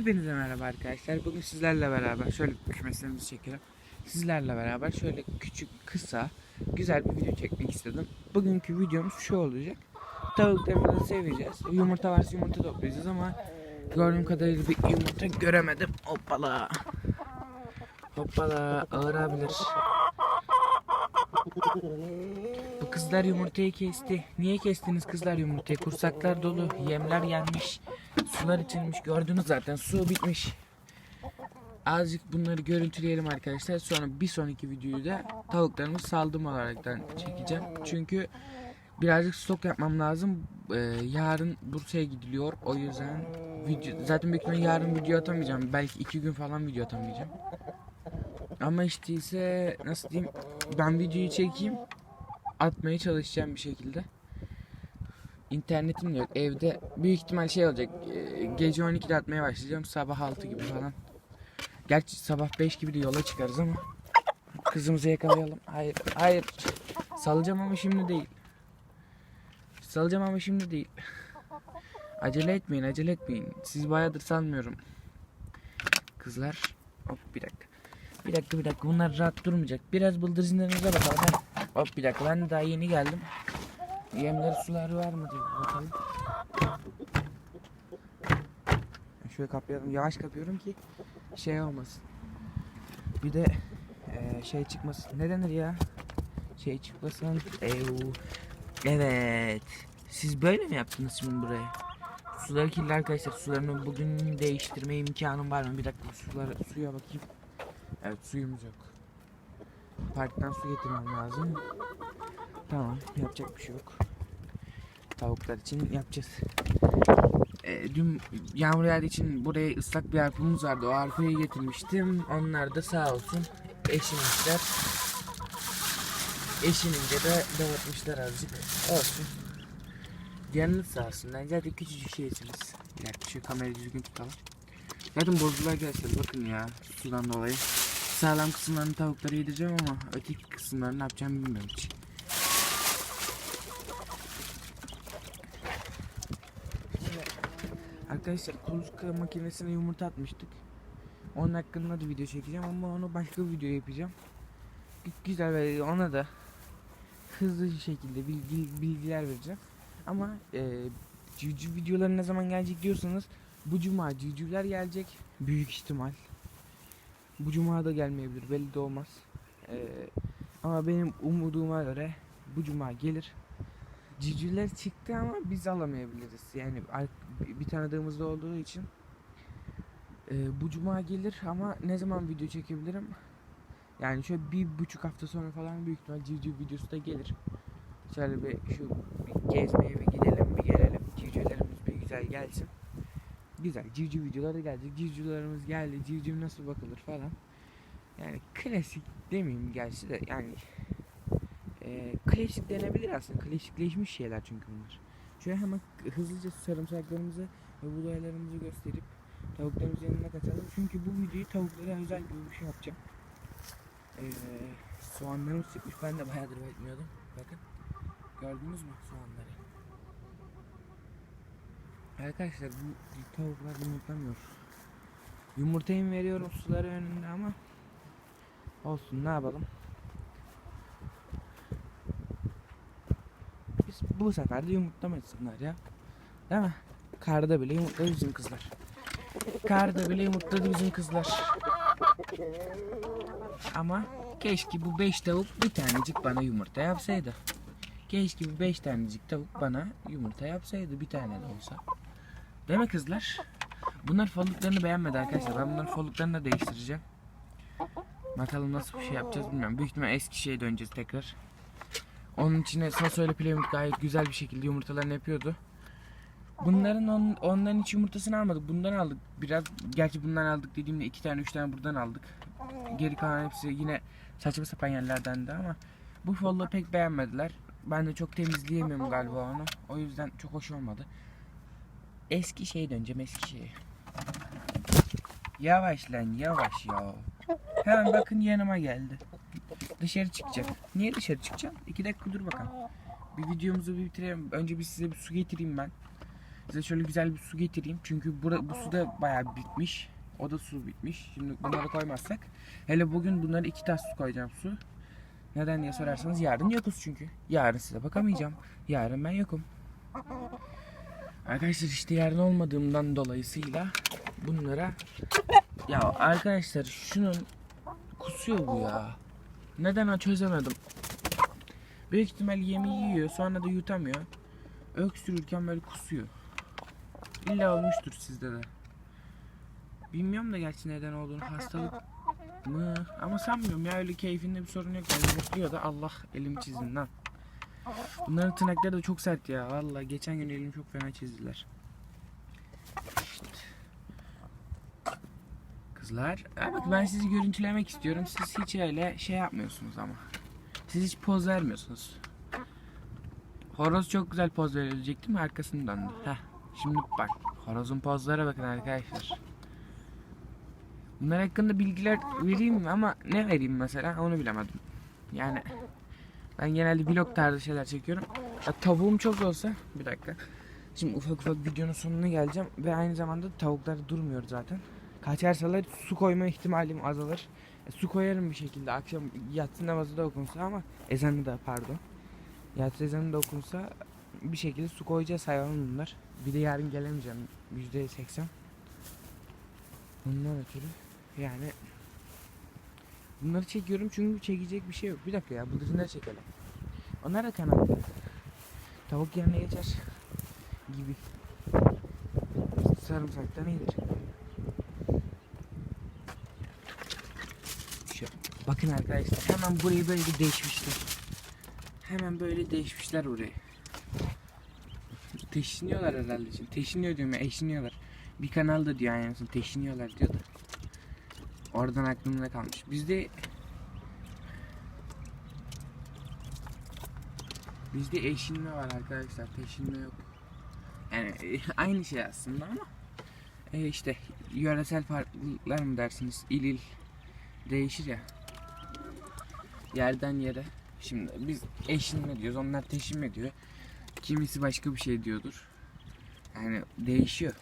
Hepinize merhaba arkadaşlar. Bugün sizlerle beraber şöyle kümeslerimizi çekelim. Sizlerle beraber şöyle küçük, kısa, güzel bir video çekmek istedim. Bugünkü videomuz şu olacak. Tavuklarımızı seveceğiz. Yumurta varsa yumurta toplayacağız ama gördüğüm kadarıyla bir yumurta göremedim. Hoppala. Hoppala ağır abiler. Kızlar yumurtayı kesti. Niye kestiniz kızlar yumurtayı? Kursaklar dolu, yemler yenmiş, sular içilmiş. Gördünüz zaten su bitmiş. Azıcık bunları görüntüleyelim arkadaşlar. Sonra bir sonraki videoyu da tavuklarımı saldım olaraktan çekeceğim. Çünkü birazcık stok yapmam lazım. Ee, yarın Bursa'ya gidiliyor. O yüzden video, zaten büyük ihtimalle yarın video atamayacağım. Belki iki gün falan video atamayacağım. Ama işte ise nasıl diyeyim ben videoyu çekeyim atmaya çalışacağım bir şekilde. İnternetim yok evde büyük ihtimal şey olacak e, gece 12'de atmaya başlayacağım sabah 6 gibi falan. Gerçi sabah 5 gibi de yola çıkarız ama kızımızı yakalayalım. Hayır hayır salacağım ama şimdi değil. Salacağım ama şimdi değil. Acele etmeyin acele etmeyin. Siz bayağıdır sanmıyorum. Kızlar hop bir dakika. Bir dakika bir dakika bunlar rahat durmayacak. Biraz bıldırcınlarınıza bakalım. ha. Hop bir dakika ben daha yeni geldim. Yemleri suları var mı diye bakalım. Şöyle kapayalım. Yavaş kapıyorum ki şey olmasın. Bir de eee, şey çıkmasın. Ne denir ya? Şey çıkmasın. Euu. Evet. Siz böyle mi yaptınız şimdi buraya? Suları kirli arkadaşlar. Sularını bugün değiştirme imkanım var mı? Bir dakika suları, suya bakayım. Evet suyumuz yok. Parktan su getirmem lazım. Tamam yapacak bir şey yok. Tavuklar için yapacağız. Ee, dün yağmur yağdığı için buraya ıslak bir arpamız vardı. O arpayı getirmiştim. Onlar da sağ olsun eşinmişler. Eşinince de dağıtmışlar azıcık. Olsun. Canınız sağ olsun. Zaten küçücük şeysiniz. Bir dakika şu kamerayı düzgün tutalım. Zaten bozdular arkadaşlar bakın ya sudan dolayı. Sağlam kısımlarını tavuklara yedireceğim ama öteki kısımlarını ne yapacağımı bilmiyorum hiç. Arkadaşlar kuluçka makinesine yumurta atmıştık. Onun hakkında da video çekeceğim ama onu başka bir video yapacağım. Gü- Güzel ve ona da hızlı şekilde bilgi, bilgiler vereceğim. Ama e, civciv videoları ne zaman gelecek diyorsanız bu cuma civcivler gelecek büyük ihtimal. Bu cuma da gelmeyebilir belli de olmaz. Ee, ama benim umuduma göre bu cuma gelir. Civcivler çıktı ama biz alamayabiliriz. Yani bir tanıdığımız da olduğu için. Ee, bu cuma gelir ama ne zaman video çekebilirim? Yani şöyle bir buçuk hafta sonra falan büyük ihtimal civciv videosu da gelir. Şöyle bir şu bir gezmeye bir gidelim bir gelelim. Civcivlerimiz bir güzel gelsin. Güzel civciv videoları gelecek. Civcivlerimiz geldi. Civciv nasıl bakılır falan. Yani klasik demeyeyim gerçi de yani e, klasik denebilir aslında. Klasikleşmiş şeyler çünkü bunlar. Şöyle hemen hızlıca sarımsaklarımızı ve buğdaylarımızı gösterip tavuklarımızın yanına kaçalım. Çünkü bu videoyu tavuklara özel bir şey yapacağım. Ee, soğanlarım sıkmış. Ben de bayağıdır bekmiyordum. Bakın. Gördünüz mü soğanları? Arkadaşlar bu tavuklar yumurtlamıyor. Yumurtayı veriyorum suları önünde ama olsun ne yapalım. Biz bu sefer de yumurtlamasınlar ya. Değil mi? Karda bile yumurtladı bizim kızlar. Karda bile yumurtladı bizim kızlar. Ama keşke bu beş tavuk bir tanecik bana yumurta yapsaydı. Keşke bu beş tanecik tavuk bana yumurta yapsaydı bir tane de olsa. Değil mi kızlar? Bunlar folluklarını beğenmedi arkadaşlar. Ben bunların folluklarını da değiştireceğim. Bakalım nasıl bir şey yapacağız bilmiyorum. Büyük ihtimal eski şeye döneceğiz tekrar. Onun içine Saso ile Playmobil gayet güzel bir şekilde yumurtalarını yapıyordu. Bunların on, onların hiç yumurtasını almadık. Bundan aldık. Biraz gerçi bundan aldık dediğimde iki tane üç tane buradan aldık. Geri kalan hepsi yine saçma sapan yerlerden de ama bu follow pek beğenmediler. Ben de çok temizleyemiyorum galiba onu. O yüzden çok hoş olmadı. Eski şeye döneceğim eski şeye. Yavaş lan yavaş ya. Hemen bakın yanıma geldi. Dışarı çıkacak. Niye dışarı çıkacağım? İki dakika dur bakalım. Bir videomuzu bir bitirelim. Önce bir size bir su getireyim ben. Size şöyle güzel bir su getireyim. Çünkü bura, bu su da bayağı bitmiş. O da su bitmiş. Şimdi bunları koymazsak. Hele bugün bunları iki tas su koyacağım su. Neden diye sorarsanız yarın yokuz çünkü. Yarın size bakamayacağım. Yarın ben yokum. Arkadaşlar işte yarın olmadığımdan dolayısıyla bunlara ya arkadaşlar şunun kusuyor bu ya. Neden o çözemedim. Büyük ihtimal yemeği yiyor sonra da yutamıyor. Öksürürken böyle kusuyor. İlla olmuştur sizde de. Bilmiyorum da gerçi neden olduğunu hastalık mı? Ama sanmıyorum ya öyle keyfinde bir sorun yok. Yani mutluyor da Allah elimi çizdin lan. Bunların tırnakları da çok sert ya. Vallahi geçen gün elimi çok fena çizdiler. Kızlar, ha bak ben sizi görüntülemek istiyorum. Siz hiç öyle şey yapmıyorsunuz ama. Siz hiç poz vermiyorsunuz. Horoz çok güzel poz verilecek değil mi? Arkasını döndü. Heh. Şimdi bak. Horozun pozlara bakın arkadaşlar. Bunlar hakkında bilgiler vereyim ama ne vereyim mesela onu bilemedim. Yani ben genelde vlog tarzı şeyler çekiyorum. Ya, tavuğum çok olsa bir dakika. Şimdi ufak ufak videonun sonuna geleceğim ve aynı zamanda tavuklar durmuyor zaten. Kaçarsalar su koyma ihtimalim azalır. E, su koyarım bir şekilde akşam yatsı namazı da okunsa ama ezanı da pardon. Yatsı ezanı da okunsa bir şekilde su koyacağız hayvan bunlar. Bir de yarın gelemeyeceğim yüzde seksen. Bundan ötürü yani bunları çekiyorum çünkü çekecek bir şey yok. Bir dakika ya bıldırcınları çekelim. Onlar da kanatlı. Tavuk yerine geçer gibi. Sarımsaktan iyidir. Şu, bakın arkadaşlar hemen burayı böyle değişmişler. Hemen böyle değişmişler burayı. Teşiniyorlar herhalde şimdi. Teşiniyor diyorum ya eşiniyorlar. Bir kanalda diyor yani teşiniyorlar diyor da. Oradan aklımda kalmış. Bizde Bizde eşinme var arkadaşlar. Teşinme yok. Yani aynı şey aslında ama e, işte yöresel farklılıklar mı dersiniz? İl il değişir ya. Yerden yere. Şimdi biz eşinme diyoruz. Onlar teşinme diyor. Kimisi başka bir şey diyordur. Yani değişiyor.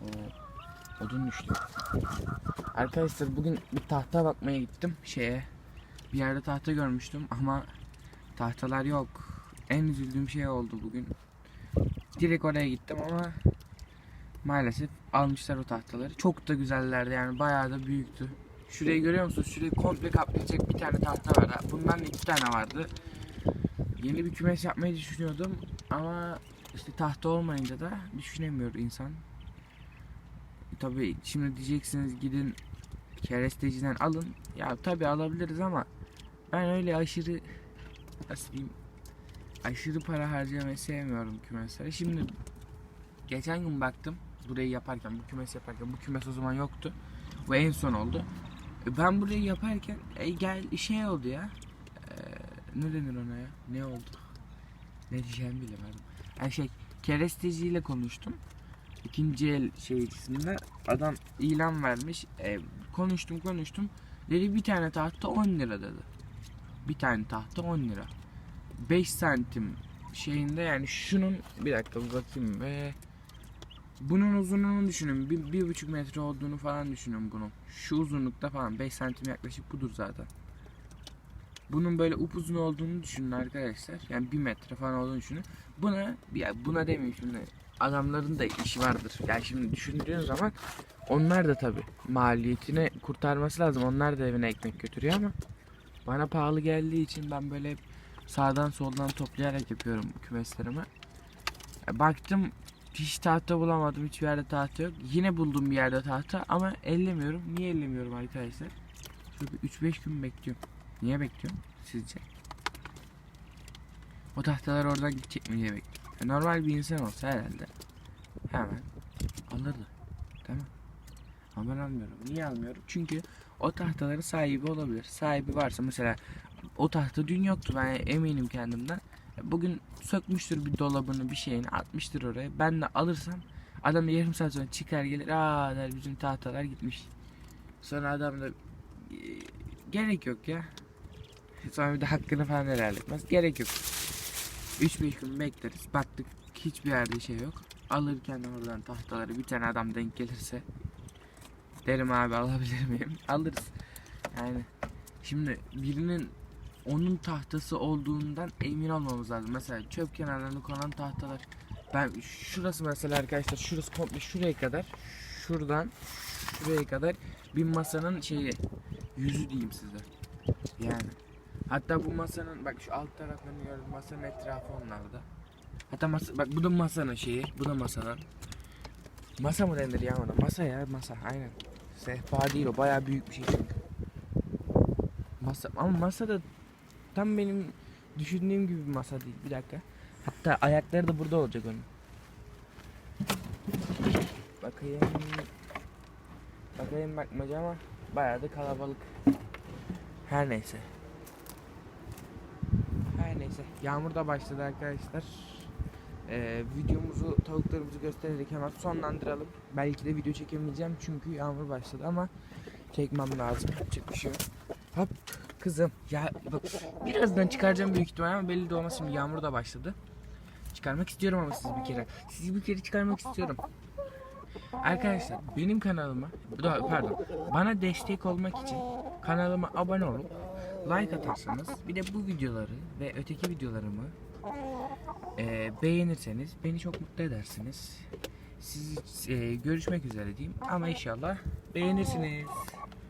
O odun düştü. Arkadaşlar bugün bir tahta bakmaya gittim şeye. Bir yerde tahta görmüştüm ama tahtalar yok. En üzüldüğüm şey oldu bugün. Direkt oraya gittim ama maalesef almışlar o tahtaları. Çok da güzellerdi yani bayağı da büyüktü. Şurayı görüyor musunuz? Şurayı komple kaplayacak bir tane tahta var. Bundan da iki tane vardı. Yeni bir kümes yapmayı düşünüyordum ama işte tahta olmayınca da düşünemiyor insan. Tabii şimdi diyeceksiniz gidin keresteciden alın. Ya tabii alabiliriz ama ben öyle aşırı nasıl diyeyim aşırı para harcamayı sevmiyorum kümeslere. Şimdi geçen gün baktım burayı yaparken bu kümes yaparken bu kümes o zaman yoktu. Bu en son oldu. E, Ben burayı yaparken e, gel şey oldu ya. E, ne denir ona ya? Ne oldu? Ne diyeceğimi bilemedim. Yani şey keresteciyle konuştum. İkinci el şeycisinde adam ilan vermiş. E, konuştum konuştum. Dedi bir tane tahta 10 lira dedi. Bir tane tahta 10 lira. 5 santim şeyinde yani şunun bir dakika bakayım ve bunun uzunluğunu düşünün. Bir, bir buçuk metre olduğunu falan düşünün bunun. Şu uzunlukta falan 5 santim yaklaşık budur zaten. Bunun böyle upuzun olduğunu düşünün arkadaşlar. Yani bir metre falan olduğunu düşünün. Buna ya buna demeyeyim şimdi. Adamların da işi vardır. Yani şimdi düşündüğün zaman onlar da tabi maliyetini kurtarması lazım. Onlar da evine ekmek götürüyor ama bana pahalı geldiği için ben böyle hep sağdan soldan toplayarak yapıyorum kümeslerimi. Baktım hiç tahta bulamadım. Hiçbir yerde tahta yok. Yine buldum bir yerde tahta ama ellemiyorum. Niye ellemiyorum arkadaşlar? Bir 3-5 gün bekliyorum. Niye bekliyorum sizce? O tahtalar oradan gidecek mi diye bekliyorum. E, Normal bir insan olsa herhalde hemen alırdı. Mi? Ama ben almıyorum. Niye almıyorum? Çünkü o tahtaların sahibi olabilir. Sahibi varsa mesela o tahta dün yoktu ben eminim kendimden. Bugün sökmüştür bir dolabını bir şeyini atmıştır oraya. Ben de alırsam adam da yarım saat sonra çıkar gelir. Aa der bizim tahtalar gitmiş. Sonra adam da "E, gerek yok ya. Sonra bir de hakkını falan helal etmez. Gerek yok. 3-5 gün bekleriz. Baktık hiçbir yerde şey yok. alırken oradan tahtaları bir tane adam denk gelirse derim abi alabilir miyim? Alırız. Yani şimdi birinin onun tahtası olduğundan emin olmamız lazım. Mesela çöp kenarlarına konan tahtalar. Ben şurası mesela arkadaşlar şurası komple şuraya kadar şuradan şuraya kadar bir masanın şeyi yüzü diyeyim size. Yani. Hatta bu masanın bak şu alt taraflarını gördüm masanın etrafı onlarda. Hatta masa, bak bu da masanın şeyi, bu da masanın. Masa mı denir ya ona? Masa ya masa aynen. Sehpa değil o bayağı büyük bir şey çünkü. Masa ama masa da tam benim düşündüğüm gibi bir masa değil. Bir dakika. Hatta ayakları da burada olacak onun. Bakayım. Bakayım bakmaca ama bayağı da kalabalık. Her neyse. Neyse. Yağmur da başladı arkadaşlar. Ee, videomuzu tavuklarımızı göstererek hemen sonlandıralım. Belki de video çekemeyeceğim çünkü yağmur başladı ama çekmem lazım. Yapacak şey. Hop kızım. Ya bak birazdan çıkaracağım büyük ihtimal ama belli de olmaz şimdi yağmur da başladı. Çıkarmak istiyorum ama sizi bir kere. Sizi bir kere çıkarmak istiyorum. Arkadaşlar benim kanalıma pardon bana destek olmak için kanalıma abone olup like atarsanız bir de bu videoları ve öteki videolarımı e, beğenirseniz beni çok mutlu edersiniz. Siz e, görüşmek üzere diyeyim ama inşallah beğenirsiniz.